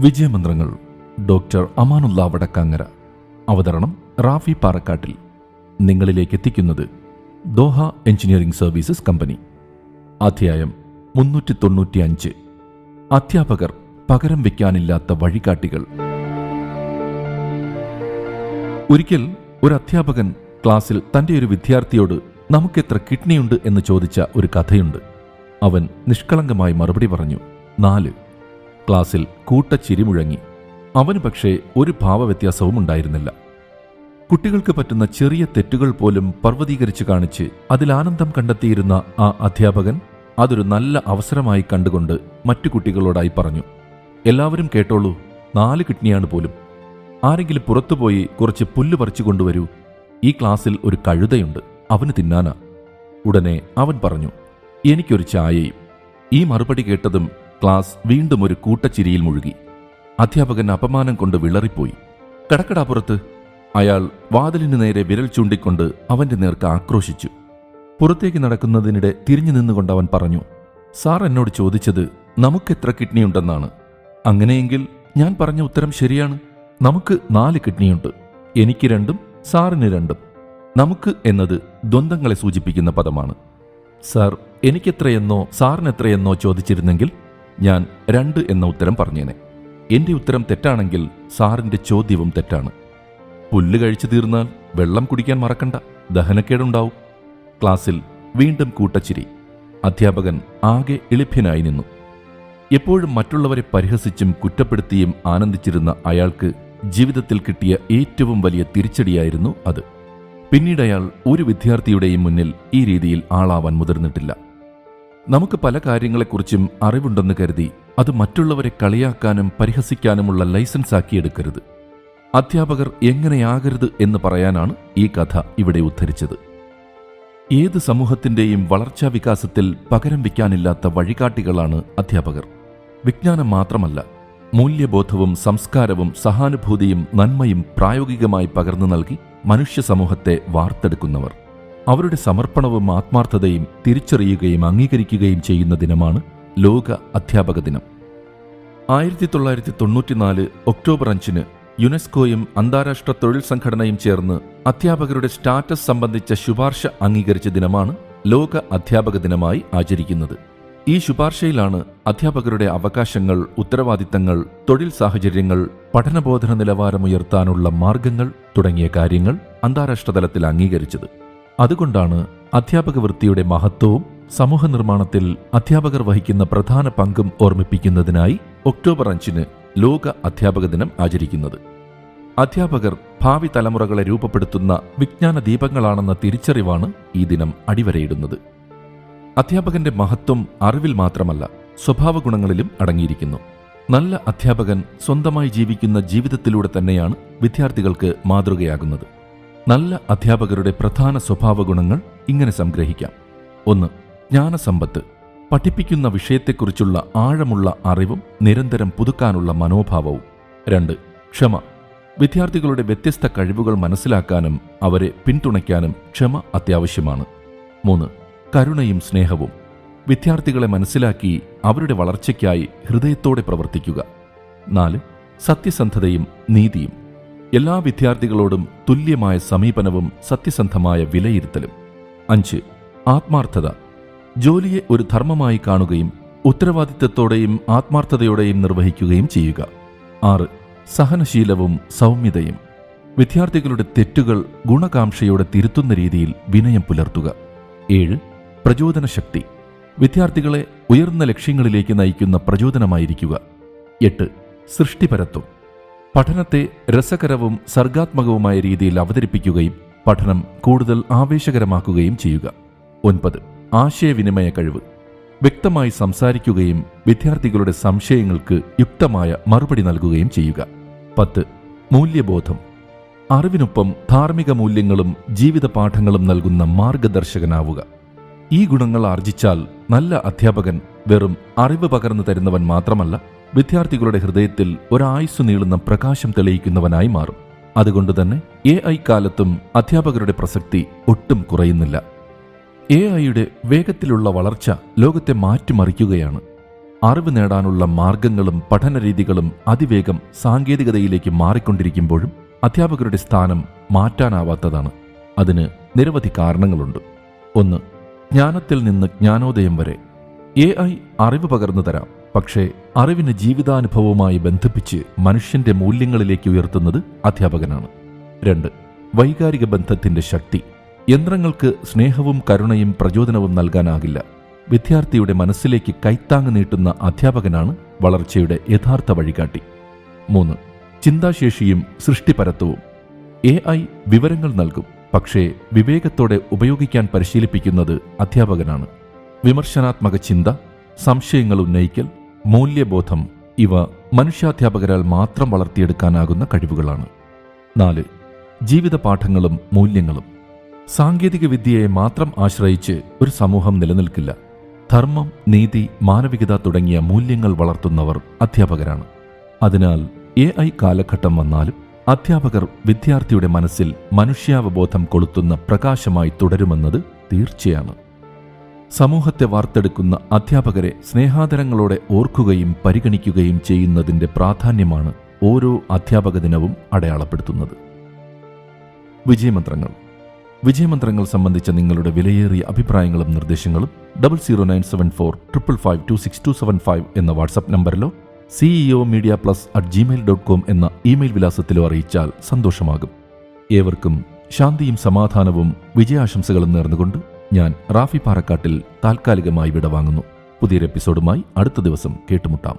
വിജയമന്ത്രങ്ങൾ doctor Amanullah Vadakkangara. അവതരണം റാഫി പാറക്കാട്ടിൽ. നിങ്ങളിലേക്ക് എത്തിക്കുന്നത് ദോഹ എഞ്ചിനീയറിംഗ് സർവീസസ് കമ്പനി. അധ്യായം മുന്നൂറ്റി തൊണ്ണൂറ്റി അഞ്ച് അധ്യാപകർ പകരം വയ്ക്കാനില്ലാത്ത വഴികാട്ടികൾ. ഒരിക്കൽ ഒരു അധ്യാപകൻ ക്ലാസ്സിൽ തന്റെ ഒരു വിദ്യാർത്ഥിയോട് നമുക്കെത്ര കിഡ്നിയുണ്ട്? എന്ന് ചോദിച്ച ഒരു കഥയുണ്ട്. അവൻ നിഷ്കളങ്കമായി മറുപടി പറഞ്ഞു നാല്. ക്ലാസ്സിൽ കൂട്ടച്ചിരി മുഴങ്ങി. അവന് പക്ഷേ ഒരു ഭാവവ്യത്യാസവും ഉണ്ടായിരുന്നില്ല. കുട്ടികൾക്ക് പറ്റുന്ന ചെറിയ തെറ്റുകൾ പോലും പർവതീകരിച്ച് കാണിച്ച് അതിൽ ആനന്ദം കണ്ടെത്തിയിരുന്ന ആ അധ്യാപകൻ അതൊരു നല്ല അവസരമായി കണ്ടുകൊണ്ട് മറ്റു കുട്ടികളോടായി പറഞ്ഞു എല്ലാവരും കേട്ടോളൂ നാല് കിഡ്നിയാണ് പോലും. ആരെങ്കിലും പുറത്തുപോയി കുറച്ച് പുല്ല് പറിച്ചു കൊണ്ടുവരൂ. ഈ ക്ലാസ്സിൽ ഒരു കഴുതയുണ്ട് അവന് തിന്നാനാ. ഉടനെ അവൻ പറഞ്ഞു എനിക്കൊരു ചായയും. ഈ മറുപടി കേട്ടതും ക്ലാസ് വീണ്ടും ഒരു കൂട്ടച്ചിരിയിൽ മുഴുകി. അധ്യാപകൻ അപമാനം കൊണ്ട് വിളറിപ്പോയി. കടക്കടാപ്പുറത്ത് അയാൾ വാതിലിനു നേരെ വിരൽ ചൂണ്ടിക്കൊണ്ട് അവന്റെ നേർക്ക് ആക്രോശിച്ചു. പുറത്തേക്ക് നടക്കുന്നതിനിടെ തിരിഞ്ഞു നിന്നുകൊണ്ട് അവൻ പറഞ്ഞു സാർ എന്നോട് ചോദിച്ചത് നമുക്കെത്ര കിഡ്നിയുണ്ടെന്നാണ്. അങ്ങനെയെങ്കിൽ ഞാൻ പറഞ്ഞ ഉത്തരം ശരിയാണ്. നമുക്ക് നാല് കിഡ്നിയുണ്ട്. എനിക്ക് രണ്ടും സാറിന് രണ്ടും. നമുക്ക് എന്നത് ദ്വന്ദ്ങ്ങളെ സൂചിപ്പിക്കുന്ന പദമാണ്. സാർ എനിക്കെത്രയെന്നോ സാറിനെത്രയെന്നോ ചോദിച്ചിരുന്നെങ്കിൽ ഞാൻ രണ്ട് എന്ന ഉത്തരം പറഞ്ഞേനെ. എന്റെ ഉത്തരം തെറ്റാണെങ്കിൽ സാറിന്റെ ചോദ്യവും തെറ്റാണ്. പുല്ല് കഴിച്ചു തീർന്നാൽ വെള്ളം കുടിക്കാൻ മറക്കണ്ട. ദഹനക്കേടുണ്ടാവും. ക്ലാസ്സിൽ വീണ്ടും കൂട്ടച്ചിരി. അധ്യാപകൻ ആകെ എളിഭ്യനായി നിന്നു. എപ്പോഴും മറ്റുള്ളവരെ പരിഹസിച്ചും കുറ്റപ്പെടുത്തിയും ആനന്ദിച്ചിരുന്ന അയാൾക്ക് ജീവിതത്തിൽ കിട്ടിയ ഏറ്റവും വലിയ തിരിച്ചടിയായിരുന്നു അത്. പിന്നീട് അയാൾ ഒരു വിദ്യാർത്ഥിയുടെയും മുന്നിൽ ഈ രീതിയിൽ ആളാവാൻ മുതിർന്നിട്ടില്ല. നമുക്ക് പല കാര്യങ്ങളെക്കുറിച്ചും അറിവുണ്ടെന്ന് കരുതി അത് മറ്റുള്ളവരെ കളിയാക്കാനും പരിഹസിക്കാനുമുള്ള ലൈസൻസ് ആക്കിയെടുക്കരുത്. അധ്യാപകർ എങ്ങനെയാകരുത് എന്ന് പറയാനാണ് ഈ കഥ ഇവിടെ ഉദ്ധരിച്ചത്. ഏത് സമൂഹത്തിന്റെയും വളർച്ചാ വികാസത്തിൽ പകരം വയ്ക്കാനില്ലാത്ത വഴികാട്ടികളാണ് അധ്യാപകർ. വിജ്ഞാനം മാത്രമല്ല മൂല്യബോധവും സംസ്കാരവും സഹാനുഭൂതിയും നന്മയും പ്രായോഗികമായി പകർന്നു നൽകി മനുഷ്യ സമൂഹത്തെ വാർത്തെടുക്കുന്നവർ. അവരുടെ സമർപ്പണവും ആത്മാർത്ഥതയും തിരിച്ചറിയുകയും അംഗീകരിക്കുകയും ചെയ്യുന്ന ദിനമാണ് ലോക അധ്യാപക ദിനം. ആയിരത്തി തൊള്ളായിരത്തി തൊണ്ണൂറ്റിനാല് ഒക്ടോബർ അഞ്ചിന് യുനെസ്കോയും അന്താരാഷ്ട്ര തൊഴിൽ സംഘടനയും ചേർന്ന് അധ്യാപകരുടെ സ്റ്റാറ്റസ് സംബന്ധിച്ച ശുപാർശ അംഗീകരിച്ച ദിനമാണ് ലോക അധ്യാപക ദിനമായി ആചരിക്കുന്നത്. ഈ ശുപാർശയിലാണ് അധ്യാപകരുടെ അവകാശങ്ങൾ ഉത്തരവാദിത്തങ്ങൾ തൊഴിൽ സാഹചര്യങ്ങൾ പഠനബോധന നിലവാരമുയർത്താനുള്ള മാർഗങ്ങൾ തുടങ്ങിയ കാര്യങ്ങൾ അന്താരാഷ്ട്ര തലത്തിൽ അംഗീകരിച്ചത്. അതുകൊണ്ടാണ് അധ്യാപക വൃത്തിയുടെ മഹത്വവും സമൂഹ നിർമ്മാണത്തിൽ അധ്യാപകർ വഹിക്കുന്ന പ്രധാന പങ്കും ഓർമ്മിപ്പിക്കുന്നതിനായി ഒക്ടോബർ അഞ്ചിന് ലോക അധ്യാപക ദിനം ആചരിക്കുന്നത്. അധ്യാപകർ ഭാവി തലമുറകളെ രൂപപ്പെടുത്തുന്ന വിജ്ഞാന ദീപങ്ങളാണെന്ന തിരിച്ചറിവാണ് ഈ ദിനം അടിവരയിടുന്നത്. അധ്യാപകന്റെ മഹത്വം അറിവിൽ മാത്രമല്ല സ്വഭാവ ഗുണങ്ങളിലും അടങ്ങിയിരിക്കുന്നു. നല്ല അധ്യാപകൻ സ്വന്തമായി ജീവിക്കുന്ന ജീവിതത്തിലൂടെ തന്നെയാണ് വിദ്യാർത്ഥികൾക്ക് മാതൃകയാകുന്നത്. നല്ല അധ്യാപകരുടെ പ്രധാന സ്വഭാവ ഗുണങ്ങൾ ഇങ്ങനെ സംഗ്രഹിക്കാം. ഒന്ന് ജ്ഞാനസമ്പത്ത്. പഠിപ്പിക്കുന്ന വിഷയത്തെക്കുറിച്ചുള്ള ആഴമുള്ള അറിവും നിരന്തരം പുതുക്കാനുള്ള മനോഭാവവും. രണ്ട് ക്ഷമ. വിദ്യാർത്ഥികളുടെ വ്യത്യസ്ത കഴിവുകൾ മനസ്സിലാക്കാനും അവരെ പിന്തുണയ്ക്കാനും ക്ഷമ അത്യാവശ്യമാണ്. മൂന്ന് കരുണയും സ്നേഹവും. വിദ്യാർത്ഥികളെ മനസ്സിലാക്കി അവരുടെ വളർച്ചയ്ക്കായി ഹൃദയത്തോടെ പ്രവർത്തിക്കുക. നാല് സത്യസന്ധതയും നീതിയും. എല്ലാ വിദ്യാർത്ഥികളോടും തുല്യമായ സമീപനവും സത്യസന്ധമായ വിലയിരുത്തലും. അഞ്ച് ആത്മാർത്ഥത. ജോലിയെ ഒരു ധർമ്മമായി കാണുകയും ഉത്തരവാദിത്തത്തോടെയും ആത്മാർത്ഥതയോടെയും നിർവഹിക്കുകയും ചെയ്യുക. ആറ് സഹനശീലവും സൗമ്യതയും. വിദ്യാർത്ഥികളുടെ തെറ്റുകൾ ഗുണകാംക്ഷയോടെ തിരുത്തുന്ന രീതിയിൽ വിനയം പുലർത്തുക. ഏഴ് പ്രചോദന ശക്തി വിദ്യാർത്ഥികളെ ഉയർന്ന ലക്ഷ്യങ്ങളിലേക്ക് നയിക്കുന്ന പ്രചോദനമായിരിക്കുക. എട്ട് സൃഷ്ടിപരത്വം. പഠനത്തെ രസകരവും സർഗാത്മകവുമായ രീതിയിൽ അവതരിപ്പിക്കുകയും പഠനം കൂടുതൽ ആവേശകരമാക്കുകയും ചെയ്യുക. ഒൻപത്. ആശയവിനിമയ കഴിവ്. വ്യക്തമായി സംസാരിക്കുകയും വിദ്യാർത്ഥികളുടെ സംശയങ്ങൾക്ക് യുക്തമായ മറുപടി നൽകുകയും ചെയ്യുക. പത്ത്. മൂല്യബോധം. അറിവിനൊപ്പം ധാർമ്മിക മൂല്യങ്ങളും ജീവിത പാഠങ്ങളും നൽകുന്ന മാർഗദർശകനാവുക. ഈ ഗുണങ്ങൾ ആർജിച്ചാൽ നല്ല അധ്യാപകൻ വെറും അറിവ് പകർന്നു തരുന്നവൻ മാത്രമല്ല വിദ്യാർത്ഥികളുടെ ഹൃദയത്തിൽ ഒരായുസ് നീളുന്ന പ്രകാശം തെളിയിക്കുന്നവനായി മാറും. അതുകൊണ്ട് തന്നെ എ ഐ കാലത്തും അധ്യാപകരുടെ പ്രസക്തി ഒട്ടും കുറയുന്നില്ല. എ ഐയുടെ വേഗത്തിലുള്ള വളർച്ച ലോകത്തെ മാറ്റിമറിക്കുകയാണ്. അറിവ് നേടാനുള്ള മാർഗങ്ങളും പഠനരീതികളും അതിവേഗം സാങ്കേതികതയിലേക്ക് മാറിക്കൊണ്ടിരിക്കുമ്പോഴും അധ്യാപകരുടെ സ്ഥാനം മാറ്റാനാവാത്തതാണ്. അതിന് നിരവധി കാരണങ്ങളുണ്ട്. ഒന്ന് ജ്ഞാനത്തിൽ നിന്ന് ജ്ഞാനോദയം വരെ. എ ഐ അറിവ് പകർന്നു തരാം. പക്ഷേ അറിവിന് ജീവിതാനുഭവവുമായി ബന്ധിപ്പിച്ച് മനുഷ്യന്റെ മൂല്യങ്ങളിലേക്ക് ഉയർത്തുന്നത് അധ്യാപകനാണ്. രണ്ട് വൈകാരിക ബന്ധത്തിന്റെ ശക്തി. യന്ത്രങ്ങൾക്ക് സ്നേഹവും കരുണയും പ്രചോദനവും നൽകാനാകില്ല. വിദ്യാർത്ഥിയുടെ മനസ്സിലേക്ക് കൈത്താങ് നീട്ടുന്ന അധ്യാപകനാണ് വളർച്ചയുടെ യഥാർത്ഥ വഴികാട്ടി. മൂന്ന് ചിന്താശേഷിയും സൃഷ്ടിപരത്വവും. എ ഐ വിവരങ്ങൾ നൽകും. പക്ഷേ വിവേകത്തോടെ ഉപയോഗിക്കാൻ പരിശീലിപ്പിക്കുന്നത് അധ്യാപകനാണ്. വിമർശനാത്മക ചിന്ത സംശയങ്ങൾ ഉന്നയിക്കൽ മൂല്യബോധം ഇവ മനുഷ്യാധ്യാപകരാൽ മാത്രം വളർത്തിയെടുക്കാനാകുന്ന കഴിവുകളാണ്. നാല് ജീവിത പാഠങ്ങളും മൂല്യങ്ങളും. സാങ്കേതിക വിദ്യയെ മാത്രം ആശ്രയിച്ച് ഒരു സമൂഹം നിലനിൽക്കില്ല. ധർമ്മം നീതി മാനവികത തുടങ്ങിയ മൂല്യങ്ങൾ വളർത്തുന്നവർ അധ്യാപകരാണ്. അതിനാൽ എ ഐ കാലഘട്ടം വന്നാലും അധ്യാപകർ വിദ്യാർത്ഥിയുടെ മനസ്സിൽ മനുഷ്യാവബോധം കൊളുത്തുന്ന പ്രകാശമായി തുടരുമെന്നത് തീർച്ചയാണ്. സമൂഹത്തെ വാർത്തെടുക്കുന്ന അധ്യാപകരെ സ്നേഹാദരങ്ങളോടെ ഓർക്കുകയും പരിഗണിക്കുകയും ചെയ്യുന്നതിന്റെ പ്രാധാന്യമാണ് ഓരോ അധ്യാപക ദിനവും അടയാളപ്പെടുത്തുന്നത്. വിജയമന്ത്രങ്ങൾ. വിജയമന്ത്രങ്ങൾ സംബന്ധിച്ച നിങ്ങളുടെ വിലയേറിയ അഭിപ്രായങ്ങളും നിർദ്ദേശങ്ങളും double zero nine seven four triple five two six two seven five എന്ന WhatsApp നമ്പറിലോ CEO media plus at Gmail dot com എന്ന ഇമെയിൽ വിലാസത്തിലോ അറിയിച്ചാൽ സന്തോഷമാകും. ഏവർക്കും ശാന്തിയും സമാധാനവും വിജയാശംസകളും നേർന്നുകൊണ്ട് ഞാൻ റാഫി പാറക്കാട്ടിൽ താൽക്കാലികമായി വിടവാങ്ങുന്നു. പുതിയൊരു എപ്പിസോഡുമായി അടുത്ത ദിവസം കേട്ടുമുട്ടാം.